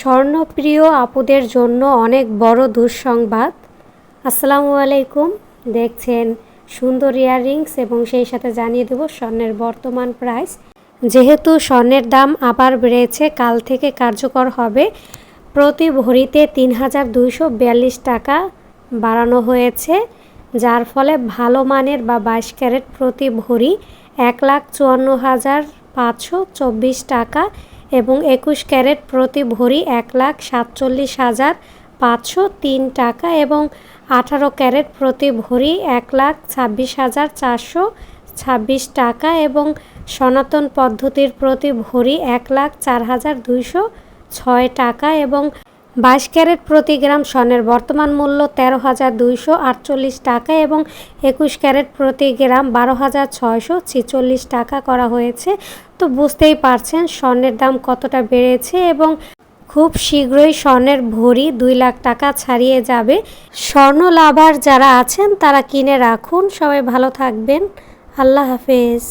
স্বর্ণপ্রিয় আপুদের জন্য অনেক বড় দুঃসংবাদ। আসসালামু আলাইকুম। দেখছেন সুন্দর ইয়াররিংস এবং সেই সাথে জানিয়ে দেব স্বর্ণের বর্তমান প্রাইস। যেহেতু স্বর্ণের দাম আবার বেড়েছে, কাল থেকে কার্যকর হবে। প্রতি ভরিতে তিন হাজার দুইশো বিয়াল্লিশ টাকা বাড়ানো হয়েছে, যার ফলে ভালো মানের বা বাইশ ক্যারেট প্রতি ভরি এক লাখ চুয়ান্ন হাজার পাঁচশো চব্বিশ টাকা এবং একুশ ক্যারেট প্রতি ভরি এক লাখ সাতচল্লিশ হাজার পাঁচশো তিন টাকা এবং আঠারো ক্যারেট প্রতি ভরি এক লাখ ছাব্বিশ হাজার চারশো ছাব্বিশ টাকা এবং সনাতন পদ্ধতির প্রতি ভরি এক লাখ চার হাজার দুইশো ছয় টাকা এবং বাইশ ক্যারেট প্রতি গ্রাম স্বর্ণের বর্তমান মূল্য তেরো হাজার দুইশো আটচল্লিশ টাকা এবং একুশ ক্যারেট প্রতি গ্রাম বারো হাজার ছয়শো ছেচল্লিশ টাকা করা হয়েছে। তো বুঝতেই পারছেন স্বর্ণের দাম কতটা বেড়েছে এবং খুব শীঘ্রই স্বর্ণের ভরি দুই লাখ টাকা ছাড়িয়ে যাবে। স্বর্ণ লাভার যারা আছেন তারা কিনে রাখুন। সবাই ভালো থাকবেন। আল্লাহ হাফেজ।